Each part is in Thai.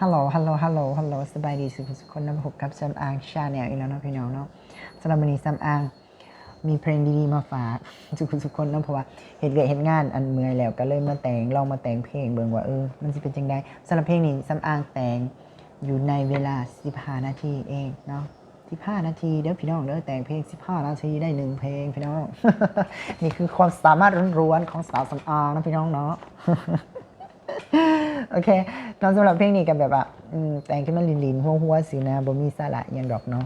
ฮัลโหล ฮัลโหล ฮัลโหล ฮัลโหล สบายดีสุขสุขคนนะพบกับซัมอางชาแนลอีกแล้วเนาะพี่น้องเนาะสำหรับวันนี้ซัมอางมีเพลงดีๆมาฝากสุขสุขคนเนาะเพราะว่าเหตุเกิดเหตุงานอันเมื่อยแล้วก็เลยมาแต่งลองมาแต่งเพลงเบิ่งว่าเออมันจะเป็นจังไดสำหรับเพลงนี้ซัมอางแต่งอยู่ในเวลา 15 นาทีเองเนาะ15 นาทีเด้อพี่น้องเด้อแต่งเพลง 15 นาทีได้หนึ่งเพลงพี่น้อง นี่คือความสามารถล้วนๆของสาวสำอางนะพี่น้องเนาะ โอเคตอนสำหรับเพลงนี้กับแบบว่าแต่งขึ้นมาลินๆหัวๆสินะบ่มีสาระยังดอกเนาะ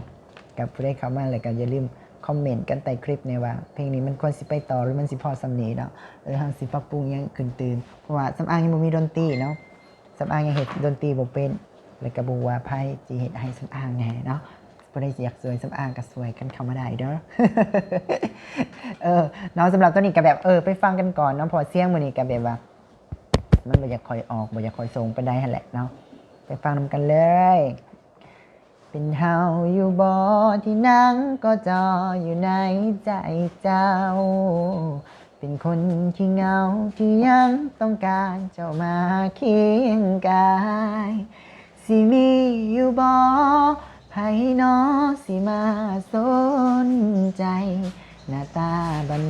กับผู้ได้เข้ามาแล้วก็อย่าลืมคอมเมนต์กันใต้คลิปเนี่ยว่า เพลงนี้มันควรสิไปต่อหรือมันสิพอสำนีเนาะเออทางสิปรับปรุงยังขึ้นตื่นเพราะว่าสำอางยังบ่มีดนตรีเนาะสำอางยังเฮ็ดดนตรีบ่เป็นแล้วก็บ่ว่าไผสิเฮ็ดให้สำอางแหน่เนาะบ่ได้สิอยากสวยสำอางก็สวยกันเข้ามาได้เด้อ เออเนาะสำหรับตัวนี้ก็แบบเออไปฟังกันก่อนเนาะพอเสียงมื้อนี้ก็แบบว่า มันบ่อยากคอยออกบ่อยากคอยส่งไปได้หั่นแหละเนาะไปฟังนำกันเลย เป็นเฮาอยู่บ่ที่นั่งก็จออยู่ในใจเจ้า เป็นคนที่เหงาที่ยังต้องการเจ้ามาเคียงกายสิมีอยู่บ่ไผนอสิมาสนใจ หน้าตา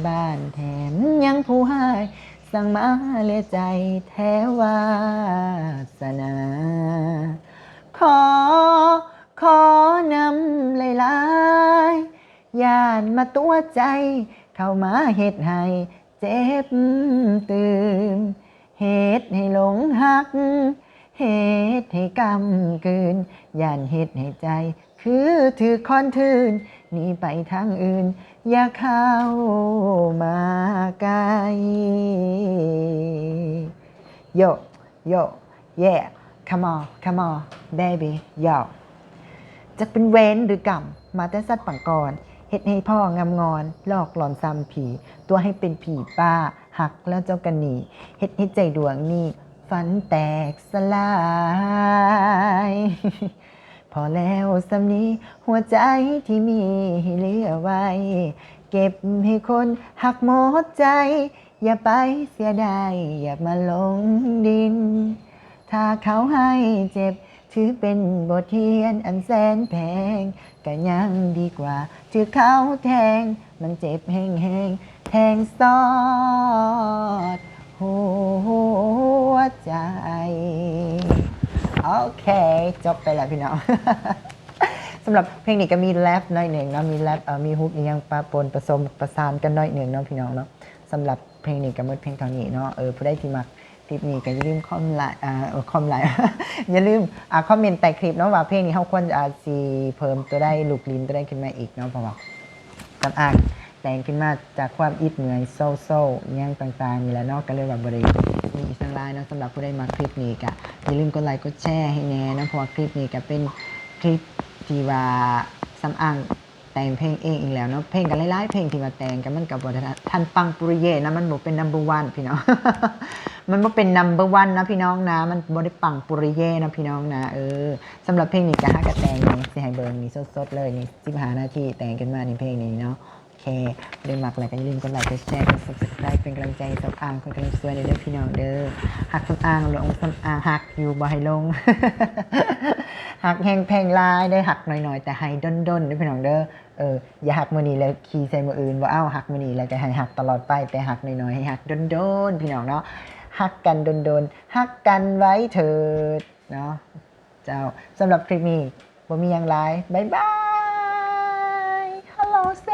บ้านๆแถมยังผู้ให้ สั่งมาเลใจแท้วาสนา ขอ ขอนำหลายๆย่านมาตัวใจ เข้ามาเฮ็ดให้เจ็บตื่นเฮ็ดให้หลงหัก เฮ็ดให้กำกืนย่านเฮ็ดให้ใจ คือถือคอนทืนหนีไปทางอื่น อย่าเข้ามาใกล้โยโย yeah come on come on baby yo จะเป็นเว้นหรือกรรมมาแต่สัตว์ปังกรเฮ็ดให้พ่องามงอน หลอกหลอนซ้ำผี ตัวให้เป็นผีป้า หักแล้วเจ้ากันหนีเฮ็ดให้ใจดวงนี้ ฝันแตกสลาย พอแล้วสำนี้หัวใจที่มีให้เหลือไว้ เก็บให้คนหักหมดใจ อย่าไปเสียดายอย่ามาลงดิน ถ้าเขาให้เจ็บถือเป็นบทเรียนอันแสนแพงก็ยังดีกว่าถือเขาแทง มันเจ็บแห้งแห้งแทงซอดหัว เค จบไปแล้วพี่น้อง สำหรับเพลงนี้ก็มีแรปหน่อยหนึ่งเนาะมีแรปเอ่อมีฮุกอีกอยังปะปนผสมประสานกันหน่อยหนึ่งเนาะพี่น้องเนาะสำหรับเพลงนี้ก็หมดเพลงเท่านี้เนาะเออผู้ได้ที่มักคลิปนี้ก็อย่าลืมคอมไลน์อ่าเออคอมไลน์ อย่าลืมอ่าคอมเมนต์ใต้คลิปเนาะว่าเพลงนี้เขาควรอ่าสีเพิ่มตัวได้ลูกลิ้นตัวได้ขึ้นมาอีกเนาะเพราะว่าตำอ่างแต่งขึ้นมาจากความอิดเหนื่อยโซโซ่ยังต่างๆนี่แหละเนอกก็เลยแบบบริ มสังลายนะสำหรับผู้ได้มาคลิปนี้ก็อย่าลืมกดไลค์กดแชร์ให้แน่นะเพราะว่าคลิปนี้ก็เป็นคลิปที่ว่าสำอางแต่งเพลงเองอีกแล้วเนาะเพลงกันหลายๆเพลงที่มาแต่งกันมันกับบททันปังปุริเย่นะมันบอกเป็น number one พี่น้อง มันบ่เป็น number one นะพี่น้องนะ มันบ่ได้ปังปุริเย่นะพี่น้องนะเออสำหรับเพลงนี้ก็ฮักกะแต่งนี่สิให้เบิร์นี่สดๆเลยนี่15นาทีแต่งกันมาในเพลงนี้เนาะ เคเรื่องมักอะไรก็อย่าลืมกดไลค์กดแชร์กด subscribe เป็นกำลังใจให้สำอางคนกำลังสวยเด้อพี่น้องเด้อหักสำอางลงสำอางหักอยู่บ่ให้ลงหักแห้งแพงลายได้หักหน่อยๆ แต่ให้ด้นๆเด้อพี่น้องเด้อเอออย่าหักมือนี้แล้วขี่ใส่มืออื่นว่าเอ้าหักมือนี้แล้วจะให้หักตลอดไปแต่หักน้อยๆให้หักด้นๆพี่น้องเนาะหักกันโดนๆหักกันไว้เถิดเนาะเจ้าสำหรับคลิปนี้บ่มีอย่างไรบ๊ายบายฮัลโหลส